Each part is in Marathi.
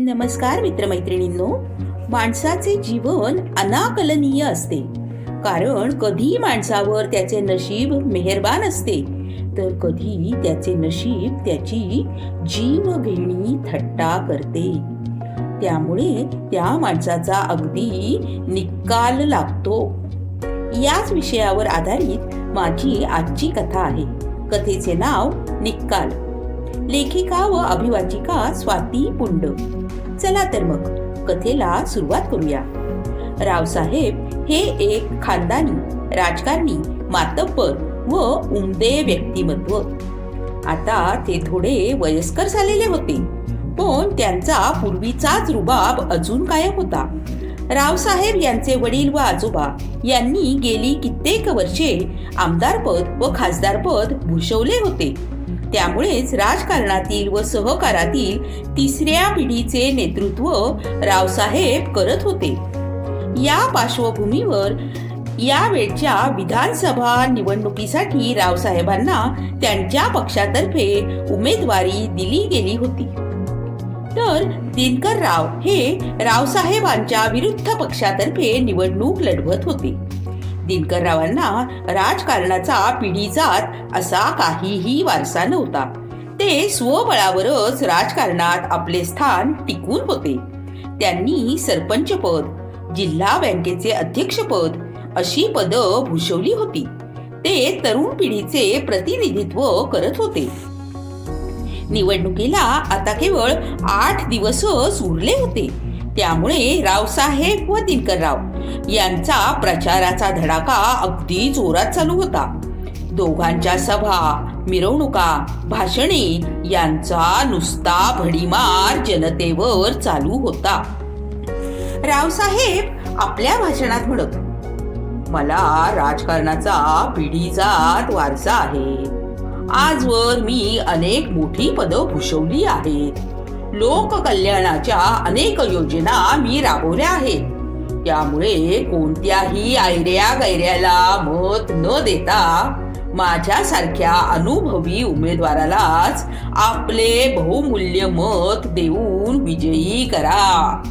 नमस्कार मित्रमैत्रिणींनो. माणसाचे जीवन अनाकलनीय असते. कारण कधी माणसावर त्याचे नशीब मेहरबान असते तर कधी त्याचे नशीब त्याची जीव घेणी थट्टा करते. त्यामुळे त्या माणसाचा अगदी निकाल लागतो. याच विषयावर आधारित माझी आजची कथा आहे. कथेचे नाव निकाल. लेखिका व अभिवाचिका स्वाती पुंड. चला तर मग कथेला सुरुवात करूया. रावसाहेब हे एक खानदानी राजकारणी मातब्बर व उमदे व्यक्तिमत्व. आता ते थोडे वयस्कर झालेले होते पण त्यांचा पूर्वीचाच रुबाब अजून कायम होता. रावसाहेब यांचे वडील व आजोबा यांनी गेली कित्येक वर्षे आमदारपद व खासदारपद भूषवले होते. त्यामुळेच राजकारणातील व सहकारातील तिसऱ्या पिढीचे नेतृत्व रावसाहेब करत होते. या पार्श्वभूमीवर यावेळच्या विधानसभा निवडणुकीसाठी रावसाहेबांना त्यांच्या पक्षातर्फे उमेदवारी दिली गेली होती. तर दिनकर राव हे रावसाहेबांच्या विरुद्ध पक्षातर्फे निवडणूक लढवत होते. दिनकररावांना राजकारणाचा पिढीजात असा काहीही वारसा नव्हता. ते स्वबळावरच राजकारणात आपले स्थान टिकून होते. त्यांनी सरपंच पद जिल्हा बँकेचे अध्यक्षपद अशी पद भूषवली होती. ते तरुण पिढीचे प्रतिनिधित्व करत होते. निवडणुकीला आता केवळ आठ दिवसच उरले होते. त्यामुळे रावसाहेब व दिनकरराव यांचा प्रचाराचा धडाका अगदी जोरात चालू होता. दोघांच्या सभा मिरवणुका भाषणे यांचा नुसता भडीमार जनतेवर चालू होता. रावसाहेब आपल्या भाषणात म्हणत मला राजकारणाचा पिढीजात वारसा आहे. आजवर मी अनेक मोठी पदं भूषवली आहेत. लोककल्याणाच्या अनेक योजना मी राबवल्या आहेत. त्यामुळे कोणत्याही आयऱ्या गैऱ्याला मत न देता माझ्यासारख्या अनुभवी उमेदवारालाच आपले बहुमूल्य मत देऊन विजयी करा.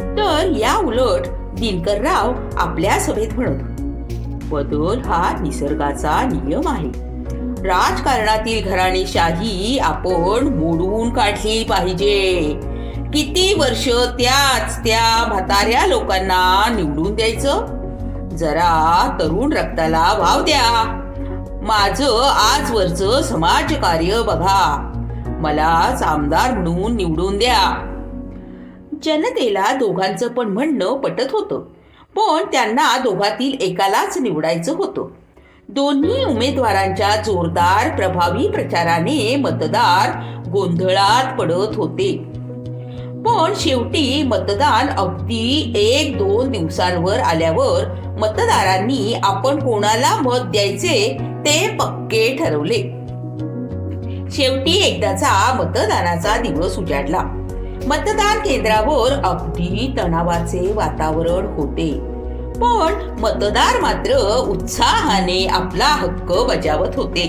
तर या उलट दिनकरराव आपल्या सभेत म्हणत बदल हा निसर्गाचा नियम आहे. राजकारणातील घराणेशाही आपण मोडून काढली पाहिजे. किती वर्ष त्याच त्या म्हाताऱ्या लोकांना निवडून द्यायचं? जरा तरुण रक्ताला वाव द्या. माझं आजवरचं समाजकार्य बघा. मलाच आमदार म्हणून निवडून द्या. जनतेला दोघांचं पण म्हणणं पटत होतं. पण त्यांना दोघातील एकालाच निवडायचं होतं. दोन्ही उमेदवारांच्या जोरदार प्रभावी प्रचाराने मतदार गोंधळात पडत होते. पण शेवटी मतदान अगदी एक दोन दिवसांवर आल्यावर मतदारांनी आपण कोणाला मत द्यायचे ते पक्के ठरवले. शेवटी एकदाचा मतदानाचा दिवस उजाडला. मतदान केंद्रावर अगदी तणावाचे वातावरण होते. पण मतदार मात्र उत्साहाने आपला हक्क बजावत होते.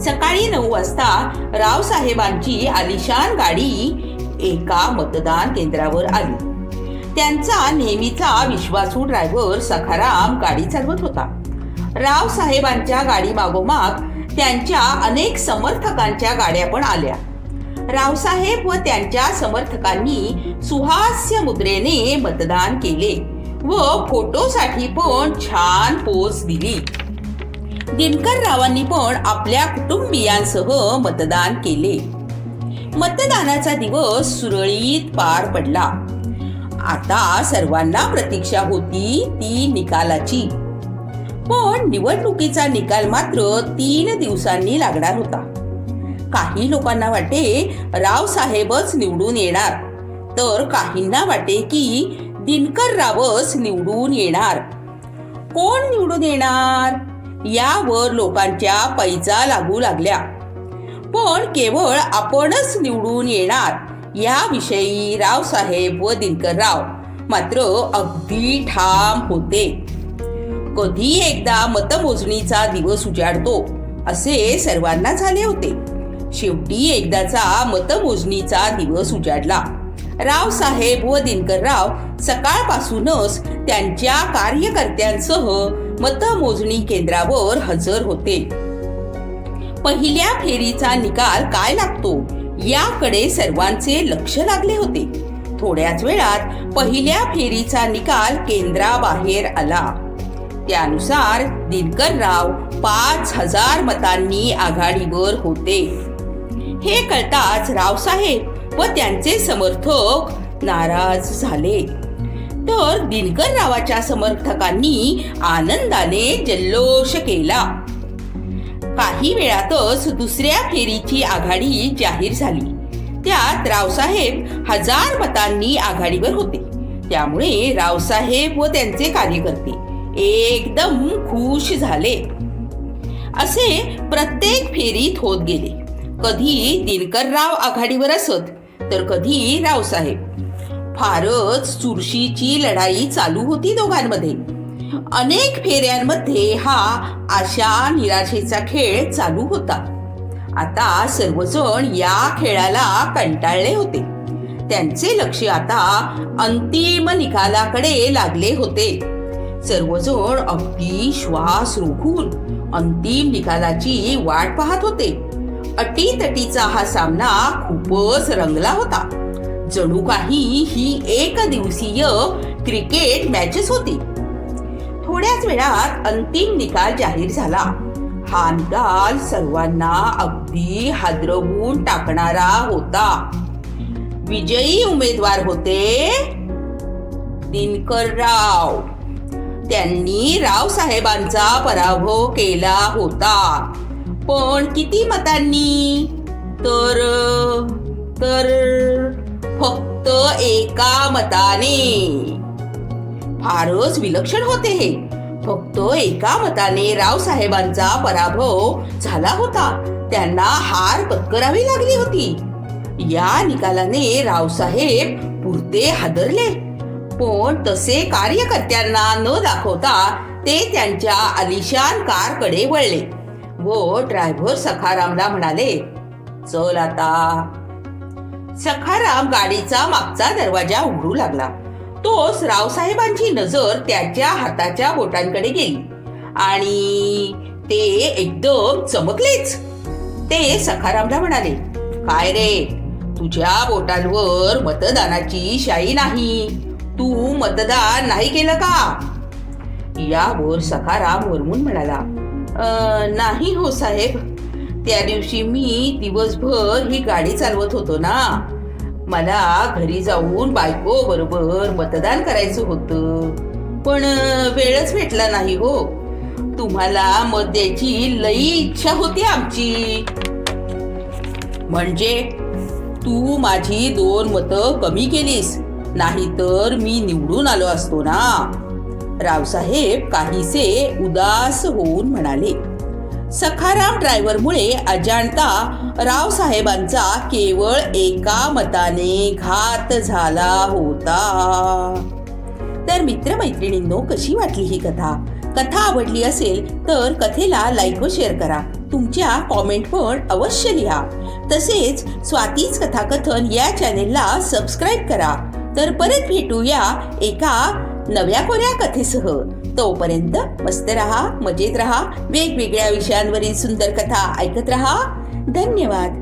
सकाळी नऊ वाजता रावसाहेबांची आलिशान गाडी एका मतदान केंद्रावर आली. त्यांचा नेहमीचा विश्वासू ड्रायव्हर सखाराम गाडी चालवत होता. रावसाहेबांच्या गाडी मागोमाग त्यांच्या अनेक समर्थकांच्या गाड्या पण आल्या. रावसाहेब व त्यांच्या समर्थकांनी सुहास्य मुद्रेने मतदान केले. व फोटोसाठी पण छान पोच दिली. दिनकर रावांनी पण आपल्या कुटुंबियांसह मतदान केले. मतदानाचा दिवस सुरळीत पार पडला. आता सर्वांना प्रतीक्षा होती ती निकालाची. पण निवडणुकीचा निकाल मात्र तीन दिवसांनी लागणार होता. काही लोकांना वाटे रावसाहेबच निवडून येणार. तर काहींना वाटे की दिनकर रावच निवडून येणार. कोण निवडून येणार? यावर लोकांच्या पैजा लागू लागल्या. पण केवळ आपणच निवडून येणार याविषयी रावसाहेब व दिनकरराव मात्र अगदी ठाम होते. कधी एकदा मतमोजणीचा दिवस उजाडतो असे सर्वांना झाले होते. शेवटी एकदाचा मतमोजणीचा दिवस उजाडला. रावसाहेब व दिनकरराव सकाळपासूनच त्यांच्या कार्यकर्त्यांसह मतमोजणी केंद्रावर हजर होते. पहिल्या फेरीचा निकाल काय लागतो? याकडे सर्वांचे लक्ष लागले होते. थोड्याच वेळात पहिल्या फेरीचा निकाल केंद्राबाहेर आला. त्यानुसार दिनकरराव पाच हजार मतांनी आघाडीवर होते. हे कळताच रावसाहेब व त्यांचे समर्थक नाराज झाले. तर दिनकर रावाच्या समर्थकांनी आनंदाने जल्लोष केला. काही वेळातच दुसऱ्या फेरीची आघाडी जाहीर झाली. त्यात रावसाहेब हजार मतांनी आघाडीवर होते. त्यामुळे रावसाहेब व त्यांचे कार्यकर्ते एकदम खुश झाले. असे प्रत्येक फेरीत होत गेले. कधी दिनकरराव आघाडीवर असत तर कधी रावसाहेब फारच चुरशीची लढाई चालू होती दोघांमध्ये. अनेक फेऱ्यांमध्ये हा आशा निराशेचा खेळ चालू होता. आता सर्वजण या खेळाला कंटाळले होते. त्यांचे लक्ष आता अंतिम निकालाकडे लागले होते. सर्वजण अगदी श्वास रोखून अंतिम निकालाची वाट पाहत होते. अटीतटीचा हा सामना खूपच रंगला होता. जणू काही ही एक दिवसीय क्रिकेट मॅचेस होती. थोड्याच वेळात अंतिम निकाल जाहीर झाला. हा निकाल सर्वांना अगदी हादरवून टाकणारा होता. विजयी उमेदवार होते दिनकरराव त्यांनी रावसाहेबांचा पराभव केला होता. पण किती मतांनी? तर तर फक्त एका मताने. फारच विलक्षण होते हे. फक्त एका मताने रावसाहेबांचा पराभव झाला होता. त्यांना हार पत्करावी लागली होती. या निकालाने रावसाहेब पुरते हादरले. पण तसे कार्यकर्त्यांना न दाखवता ते त्यांच्या आलिशान कारकडे वळले. व ड्रायव्हर सखारामला म्हणाले चल आता. सखाराम गाडीचा मागचा दरवाजा उघडू लागला. तोच रावसाहेबांची नजर त्याच्या हाताच्या बोटांकडे गेली आणि ते एकदम चमकलेच. ते सखारामला म्हणाले काय रे तुझ्या बोटांवर मतदानाची शाई नाही. तू मतदान नाही केलं का? यावर सखाराम वरमून म्हणाला नाही हो साहेब. त्या दिवशी मी दिवसभर ही गाडी चालवत होतो ना. मला घरी जाऊन बायको बरोबर मतदान करायचं होतं. पण वेळच भेटला नाही हो. तुम्हाला मत द्यायची लई इच्छा होती आमची. म्हणजे तू माझी दोन मतं कमी केलीस. नाहीतर मी निवडून आलो असतो ना. रावसाहेब काहीसे उदास होऊन म्हणाले सखाराम ड्रायव्हरमुळे अजाणता रावसाहेबांचा केवळ एका मताने घात झाला होता. तर मित्रमैत्रिणींनो कशी वाटली ही कथा? कथा आवडली असेल तर कथेला लाईक व शेअर करा. तुमच्या कॉमेंट पण अवश्य लिहा. तसेच स्वातीच कथाकथन या चॅनेलला सबस्क्राईब करा. तर परत भेटूया एका नव्या कोऱ्या कथेसह. तोपर्यंत मस्त रहा मजेत रहा वेगवेगळ्या विषयांवरील सुंदर कथा ऐकत रहा. धन्यवाद.